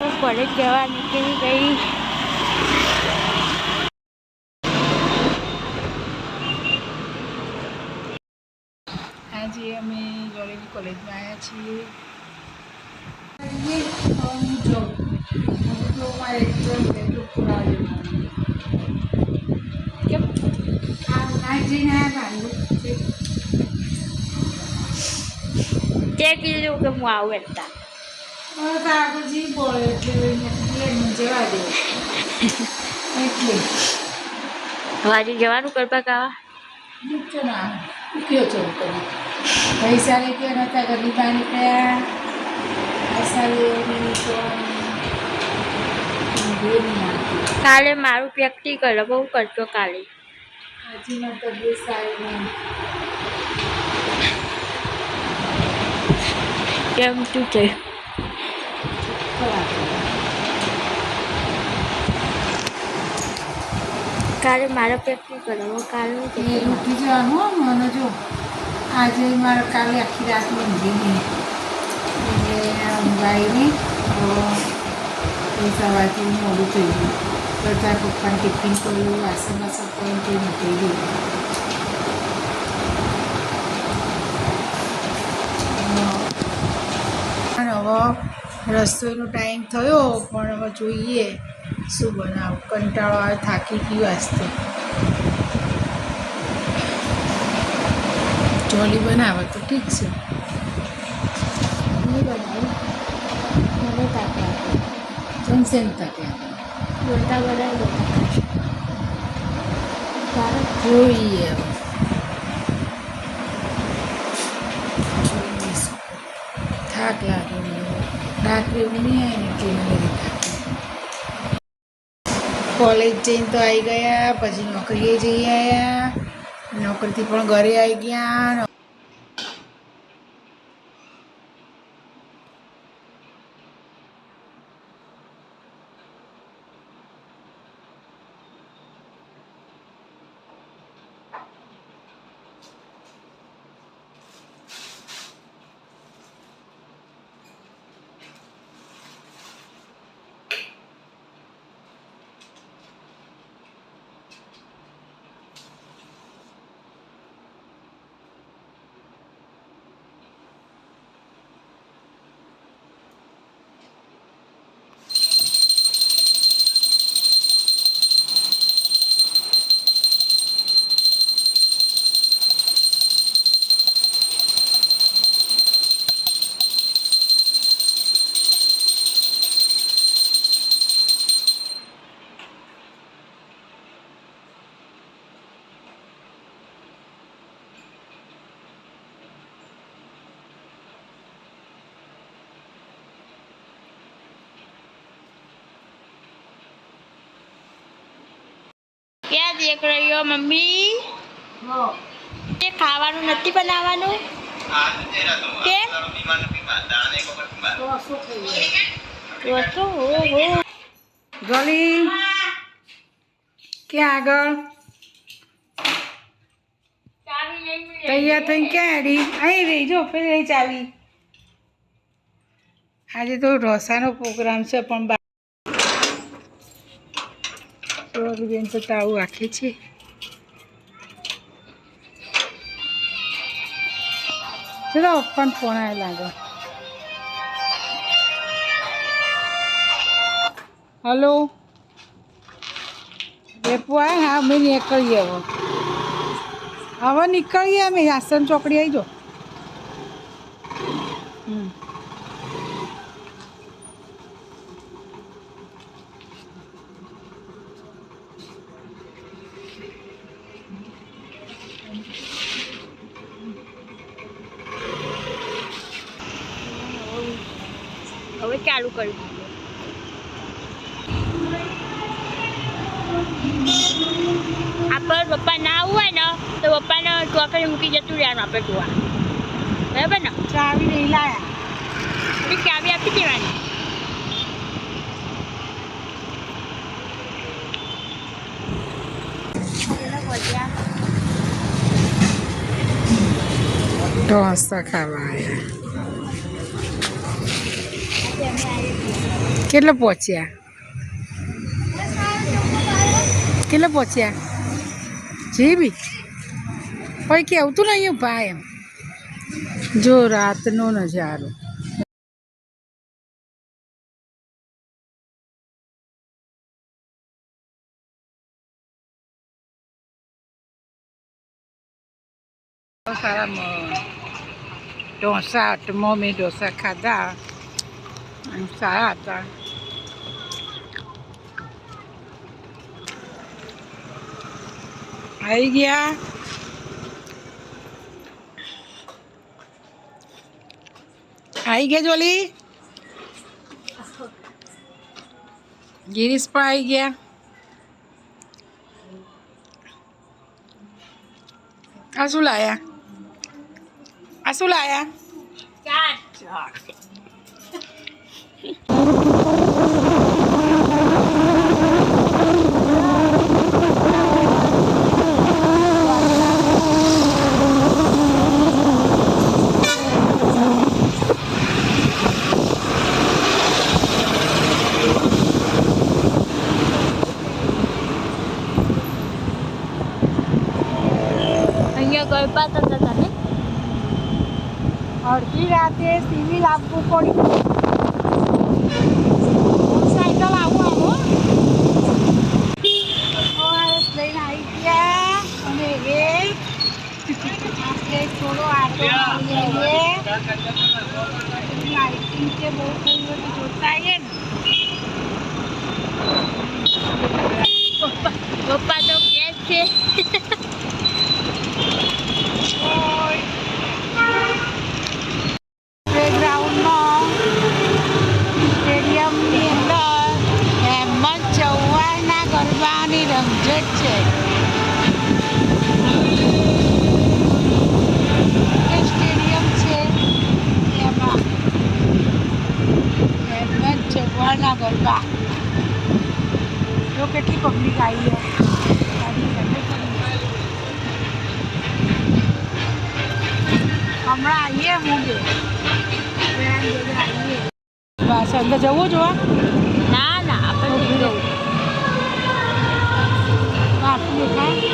College જવા નીકળી ગઈ આજે અમે જોડેલી કોલેજમાં આવ્યા છીએ. કેમ? જઈને આવ્યા તે કીધું કે હું આવું એટલા. હવે તો આગળ જી બોલે એટલે એટલે જવા દે. એટલે. આજે જવાનું કરવા કાવા નીચે ના કયો છો પૈસા લઈ ગયો નહોતા ગરીબ પાણી નીકળ્યા પૈસા કાલે મારું પ્રેક્ટિકલ બહુ કરતો કાલે. હજી મારી તબિયત સારી નહીં. કેમ છે? ખરાબ કાલે મારો પ્રેક્ટિકલ હવે કાલે એ ઉઠી જવાનું હો મને જો આજે મારે કાલે આખી રાત ઊંઘી નહીં. એટલે ઊંઘાઈ નહીં તો એ સવારથી મોડું થઈ ગયું. તો તાર પપ્પાને ટિફિન કર્યું વાસણ વાસણ કરીને તે નીકળી ગયું હવે રસોઈનો ટાઈમ થયો પણ હવે જોઈએ શું બનાવું. કંટાળો આવે થાકી ગયું વાસ્તે ચોલી બનાવે તો ઠીક છે. તાકા જમશેન બોલાય જોઈએ. થાક લાગે. કોલેજ જઈને તો આવી ગયા પછી નોકરીએ જઈ આવ્યા નોકરીથી પણ ઘરે આવી ગયા. ક્યાં દેખ રહ્યો મમ્મી? તે ખાવાનું નથી બનાવવાનું? કે? તો શું હો હો. ક્યાં આગળ? તૈયાર થઈને ક્યાં હેડી? અહીં રહી જો પેલી ચાવી. આજે તો ઢોસાનો પ્રોગ્રામ છે પણ બા બેન તો આવું રાખે છે. ચલો, પણ આવે લાગે. હલો? બેપુ આ હા અમે નીકળીએ હવે હવે નીકળીએ અમે આસન ચોકડી આવી જો. હમ. ચાલુ કર્યું? આપણે પપ્પા ના આવવું હોય ને તો પપ્પાને ચોકડી મૂકી જતું રહેવાનું આપણે જોવા બરાબર ને? ચાવી નહીં લાયા. ચાવી આપી દેવાની. ઢોસા ખાવા આવ્યા કેટલે પહોંચ્યા? કેટલે પહોંચ્યા? જી બી. કોઈ કે આવતું ભાઈ એમ. જો રાતનો નજારો. સારા ઢોસા મમ્મી ઢોસા ખાધા. અને સારા હતા. આવી ગયા આવી ગયા જોલી ગિરીશ પણ આવી ગયા આ શું લાયા આ શું લાયા ચાર અહીંયા અડધી રાતે સિવિલ આપવું પડ્યું સાયકલ આવું, આવો. લઈને આવી ગયા અને છે બહુ થઈ બધું જોતા પપ્પા તો ગેસ છે. ગરબા જો કેટલી પબ્લિક આવી હમણાં આવીએ હું બે બસ અંદર જવું જોવા ના ના આપણે નહીં જવું. આટલું દેખાય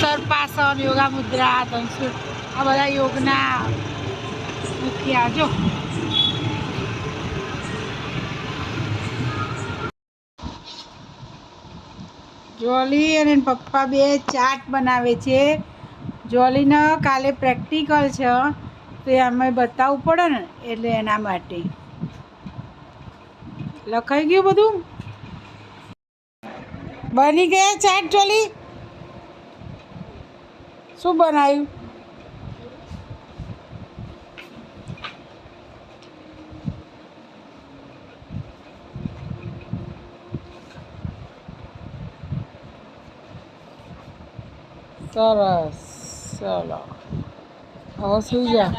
સર્પાસન યોગા મુદ્રા ધનસુર આ બધા યોગના મુખ્યા જો જોલી અને પપ્પા બે ચાટ બનાવે છે. જોલીને કાલે પ્રેક્ટિકલ છે, તો અમે બતાવવું પડે ને, એટલે એના માટે. લખાઈ ગયું બધું? બની ગયા ચાટ જોલી? શું બનાવ્યું? સરસ ચલો હવે સુઈ જા